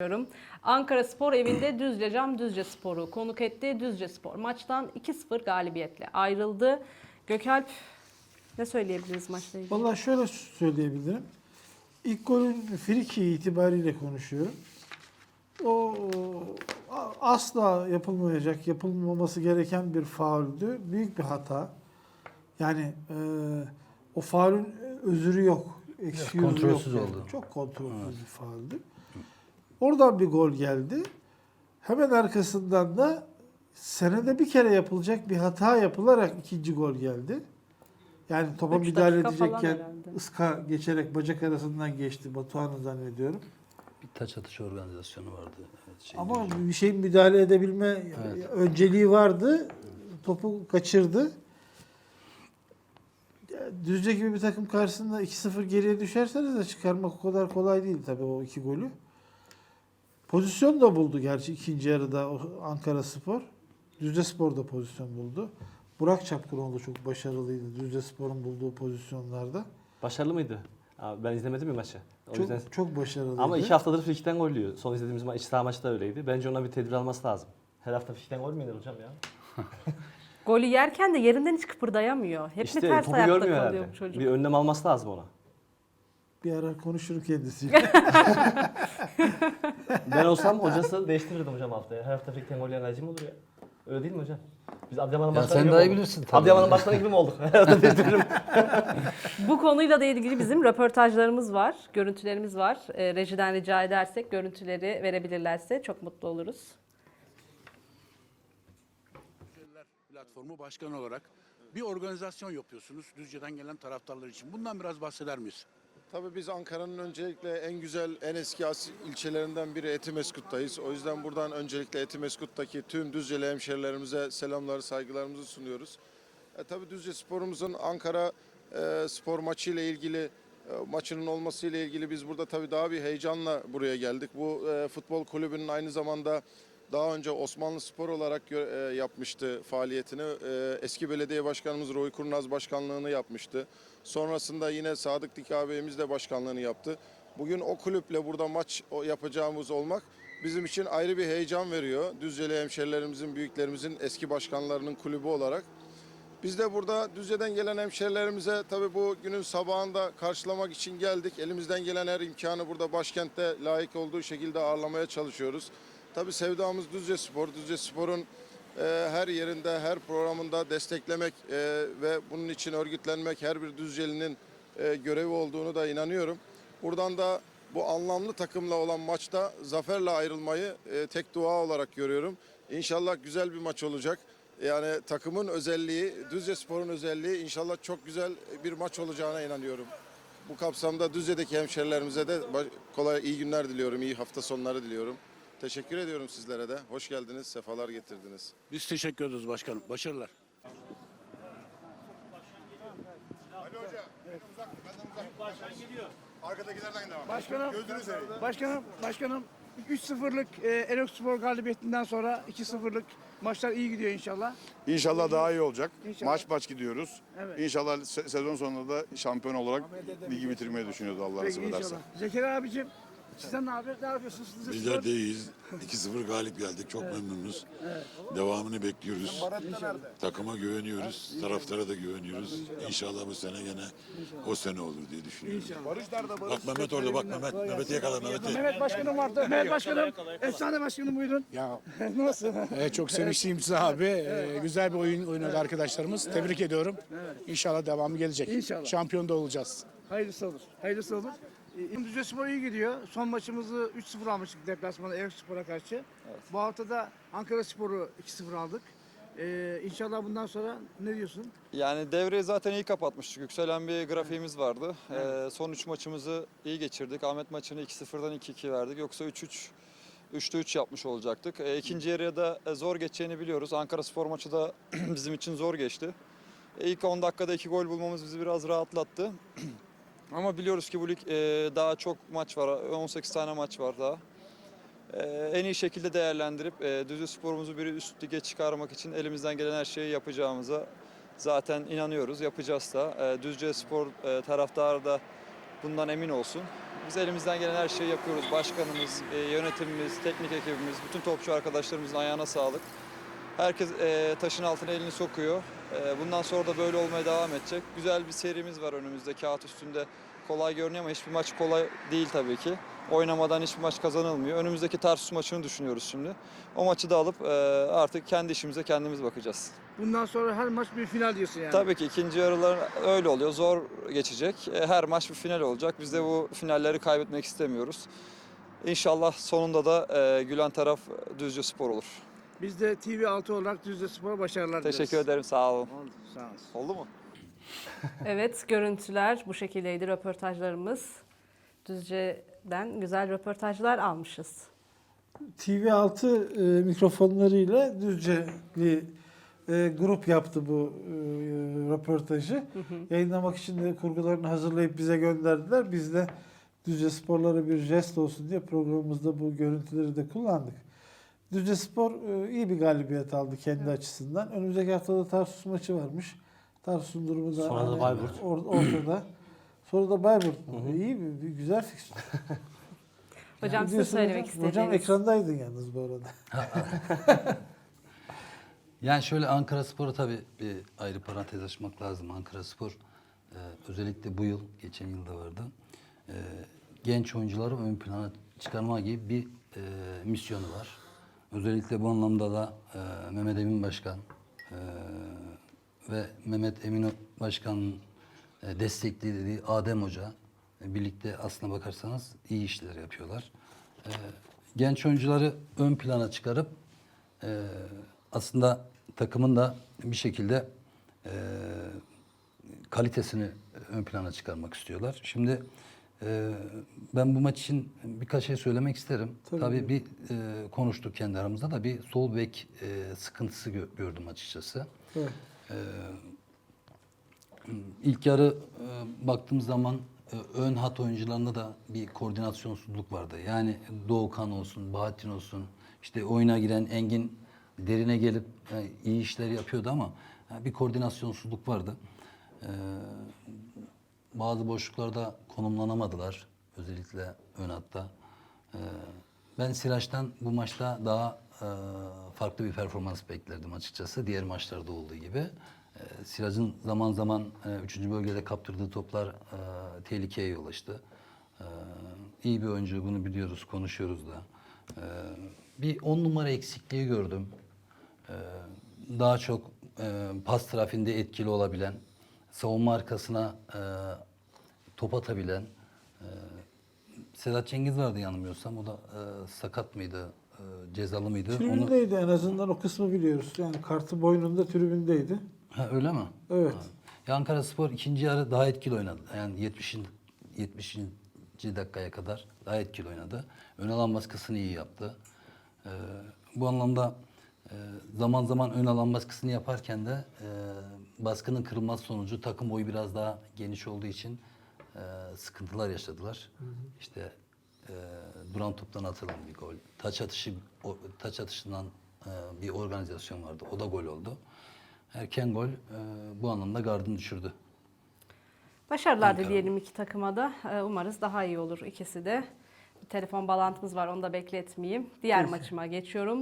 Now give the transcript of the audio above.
Diyorum. Ankara Spor evinde Düzce Cam Düzce Spor'u konuk etti. Düzce Spor maçtan 2-0 galibiyetle ayrıldı. Gökalp ne söyleyebiliriz maçla ilgili? Vallahi şöyle söyleyebilirim. İlk golün friki itibariyle konuşuyorum. O asla yapılmayacak, yapılmaması gereken bir fauldü. Büyük bir hata. Yani e, o faulün özürü yok. Excuse kontrolsüz yok oldu. Çok kontrolsüz bir fauldü. Oradan bir gol geldi. Hemen arkasından da senede bir kere yapılacak bir hata yapılarak ikinci gol geldi. Yani topa Üç müdahale edecekken ıska geçerek bacak arasından geçti Batuhan'ı zannediyorum. Bir taç atışı organizasyonu vardı. Evet, şey Ama bir şey müdahale edebilme Evet. önceliği vardı. Topu kaçırdı. Düzce gibi bir takım karşısında 2-0 geriye düşerseniz de çıkarmak o kadar kolay değil tabii o iki golü. Pozisyon da buldu gerçi ikinci yarıda o Ankara Spor. Düzce Spor da pozisyon buldu. Burak Çapkınoğlu çok başarılıydı Düzce Spor'un bulduğu pozisyonlarda. Başarılı mıydı? Abi ben izlemedim ya maçı. O Çok, yüzden... çok başarılıydı. Ama iki haftadır frikikten gol yiyor. Son izlediğimiz ma iç saha maçı da öyleydi. Bence ona bir tedbir alması lazım. Her hafta frikikten gol mü yenir hocam ya? Golü yerken de yerinden hiç kıpırdayamıyor. Hep işte mi ters ayakta görmüyor kalıyor herhalde. bu çocuk? Bir önlem alması lazım ona. Bir ara konuşurum kendisiyle. Ben olsam hocası değiştirirdim hocam haftaya. Her hafta yiyen kaleci mi olur ya? Öyle değil mi hocam? Biz Adıyaman'ın Ya başkanı sen gibi daha iyi olduk. bilirsin tabii. Adıyaman'ın başkanı gibi mi olduk? Her hafta değiştiririm. Bu konuyla da ilgili bizim röportajlarımız var, görüntülerimiz var. E, rejiden rica edersek görüntüleri verebilirlerse çok mutlu oluruz. Platformu Başkanı olarak bir organizasyon yapıyorsunuz Düzce'den gelen taraftarlar için. Bundan biraz bahseder miyiz? Tabii biz Ankara'nın öncelikle en güzel, en eski ilçelerinden biri Etimeskut'tayız. O yüzden buradan öncelikle Etimeskut'taki tüm Düzceli hemşerilerimize selamlar, saygılarımızı sunuyoruz. E, tabii Düzce sporumuzun Ankara e, spor maçı ile ilgili e, maçının olması ile ilgili biz burada tabii daha bir heyecanla buraya geldik. Bu e, futbol kulübünün aynı zamanda daha önce Osmanlı Spor olarak e, yapmıştı faaliyetini. E, eski belediye başkanımız Roy Kurnaz başkanlığını yapmıştı. Sonrasında yine Sadık Dika Bey'imiz de başkanlığını yaptı. Bugün o kulüple burada maç yapacağımız olmak bizim için ayrı bir heyecan veriyor. Düzceli hemşerilerimizin, büyüklerimizin eski başkanlarının kulübü olarak. Biz de burada Düzce'den gelen hemşerilerimize tabii bu günün sabahında karşılamak için geldik. Elimizden gelen her imkanı burada başkentte layık olduğu şekilde ağırlamaya çalışıyoruz. Tabii sevdamız Düzce Spor. Düzce Spor'un e, her yerinde, her programında desteklemek e, ve bunun için örgütlenmek her bir Düzceli'nin e, görevi olduğunu da inanıyorum. Buradan da bu anlamlı takımla olan maçta zaferle ayrılmayı e, tek dua olarak görüyorum. İnşallah güzel bir maç olacak. Yani takımın özelliği, Düzce Spor'un özelliği inşallah çok güzel bir maç olacağına inanıyorum. Bu kapsamda Düzce'deki hemşerilerimize de kolay iyi günler diliyorum, iyi hafta sonları diliyorum. Teşekkür ediyorum sizlere de. Hoş geldiniz, sefalar getirdiniz. Biz teşekkür ederiz başkanım. Başarılar. Başkanım, başkanım, başkanım 3-0'lık e, Erok Spor galibiyetinden sonra 2-0'lık maçlar iyi gidiyor inşallah. İnşallah daha iyi olacak. İnşallah. Maç maç gidiyoruz. Evet. İnşallah se- sezon sonunda da şampiyon olarak ligi bitirmeyi düşünüyoruz Allah nasip ederse. inşallah. Zekeriya abicim sizden ne haber? Ne yapıyorsunuz? Siz de Bizler spor- de iyiyiz. 2-0 galip geldik. Çok memnunuz. Devamını bekliyoruz. Takıma güveniyoruz. Taraftara da güveniyoruz. İnşallah bu sene gene o sene olur diye düşünüyorum. Bak Mehmet orada bak Mehmet. Mehmet'i yakala Mehmet'i. Mehmet Başkanım vardı. Mehmet Başkanım, efsane başkanım buyurun. Ya Nasıl? e, çok sevinçliyim size abi. E, güzel bir oyun oynadı arkadaşlarımız. Tebrik ediyorum. İnşallah devamı gelecek. İnşallah. Şampiyon da olacağız. Hayırlısı olur. Hayırlısı olur. E, Düzce Spor iyi gidiyor. Son maçımızı 3-0 almıştık deplasmanda Erok Spor'a karşı. Bu hafta da Ankara Spor'u 2-0 aldık. Ee, inşallah bundan sonra ne diyorsun? Yani devreyi zaten iyi kapatmıştık. Yükselen bir grafiğimiz vardı. Ee, son 3 maçımızı iyi geçirdik. Ahmet maçını 2-0'dan 2-2 verdik. Yoksa 3-3 3'te 3 yapmış olacaktık. Ee, ikinci yarıya da e, zor geçeceğini biliyoruz. Ankara Spor maçı da bizim için zor geçti. E, ilk 10 dakikada 2 gol bulmamız bizi biraz rahatlattı. Ama biliyoruz ki bu lig e, daha çok maç var. 18 tane maç var daha. Ee, en iyi şekilde değerlendirip e, Düzce sporumuzu bir üst lige çıkarmak için elimizden gelen her şeyi yapacağımıza zaten inanıyoruz. Yapacağız da. Ee, Düzce spor e, taraftarı da bundan emin olsun. Biz elimizden gelen her şeyi yapıyoruz. Başkanımız, e, yönetimimiz, teknik ekibimiz, bütün topçu arkadaşlarımızın ayağına sağlık. Herkes e, taşın altına elini sokuyor. E, bundan sonra da böyle olmaya devam edecek. Güzel bir serimiz var önümüzde. Kağıt üstünde kolay görünüyor ama hiçbir maç kolay değil tabii ki. Oynamadan hiçbir maç kazanılmıyor. Önümüzdeki Tarsus maçını düşünüyoruz şimdi. O maçı da alıp e, artık kendi işimize kendimiz bakacağız. Bundan sonra her maç bir final diyorsun yani. Tabii ki ikinci yarılar öyle oluyor. Zor geçecek. E, Her maç bir final olacak. Biz de bu finalleri kaybetmek istemiyoruz. İnşallah sonunda da e, gülen taraf Düzce Spor olur. Biz de TV6 olarak Düzce Spor'a başarılar dileriz. Teşekkür ederim. Sağ olun. Oldu, sağ olasın. Oldu mu? Evet, görüntüler bu şekildeydi röportajlarımız. Düzce'den güzel röportajlar almışız. TV6 e, mikrofonlarıyla Düzceli e, grup yaptı bu e, röportajı. Yayınlamak için de kurgularını hazırlayıp bize gönderdiler. Biz de Düzce Sporlara bir jest olsun diye programımızda bu görüntüleri de kullandık. Düzce Spor e, iyi bir galibiyet aldı kendi açısından. Önümüzdeki haftada Tarsus maçı varmış. Tarsus'un durumu da Sonra da hani Bayburt. or- ortada. Sonra da Bayburt. mu? İyi bir, bir güzel fikstür. Hocam Ne size söylemek hocam? istediğiniz. Hocam ekrandaydın yalnız bu arada. Yani şöyle Ankara Spor'a tabii bir ayrı parantez açmak lazım. Ankara Spor e, özellikle bu yıl, geçen yılda vardı. E, genç oyuncuları ön plana çıkarma gibi bir e, misyonu var. Özellikle bu anlamda da e, Mehmet Emin Başkan e, ve Mehmet Emin Başkan'ın e, desteklediği Adem Hoca e, birlikte aslına bakarsanız iyi işler yapıyorlar. E, genç oyuncuları ön plana çıkarıp e, aslında takımın da bir şekilde e, kalitesini ön plana çıkarmak istiyorlar. Şimdi e, ben bu maç için birkaç şey söylemek isterim. Tabii. Tabii, bir e, konuştuk kendi aramızda da bir sol bek e, sıkıntısı gö- gördüm açıkçası. Evet. İlk yarı e, baktığım zaman e, ön hat oyuncularında da bir koordinasyonsuzluk vardı. Yani Doğukan olsun, Bahattin olsun, işte oyuna giren Engin derine gelip e, iyi işler yapıyordu ama e, bir koordinasyonsuzluk vardı. E, bazı boşluklarda konumlanamadılar. Özellikle ön hatta. E, ben Siraç'tan bu maçta daha e, farklı bir performans beklerdim açıkçası. Diğer maçlarda olduğu gibi. E, Siraç'ın zaman zaman e, üçüncü bölgede kaptırdığı toplar e, tehlikeye yol açtı. E, iyi bir oyuncu, bunu biliyoruz, konuşuyoruz da. Bir on numara eksikliği gördüm. Daha çok e, pas trafiğinde etkili olabilen, savunma arkasına top atabilen, e, Sedat Cengiz vardı yanılmıyorsam. O da e, sakat mıydı, e, cezalı mıydı? Onu, Tribündeydi en azından o kısmı biliyoruz. Yani kartı boynunda tribündeydi. ha, öyle mi? Evet. Ya Ankara Spor ikinci yarı daha etkili oynadı. Yani 70. 70. dakikaya kadar daha etkili oynadı. Ön alan baskısını iyi yaptı. Ee, bu anlamda e, zaman zaman ön alan baskısını yaparken de e, baskının kırılması sonucu takım boyu biraz daha geniş olduğu için e, sıkıntılar yaşadılar. İşte e, duran toptan atılan bir gol. Taç atışı o, taç atışından e, bir organizasyon vardı. O da gol oldu. Erken gol e, bu anlamda gardını düşürdü. Başarılar Ankara. dileyelim iki takıma da. Ee, Umarız daha iyi olur ikisi de. Bir telefon bağlantımız var onu da bekletmeyeyim. Diğer maçıma geçiyorum.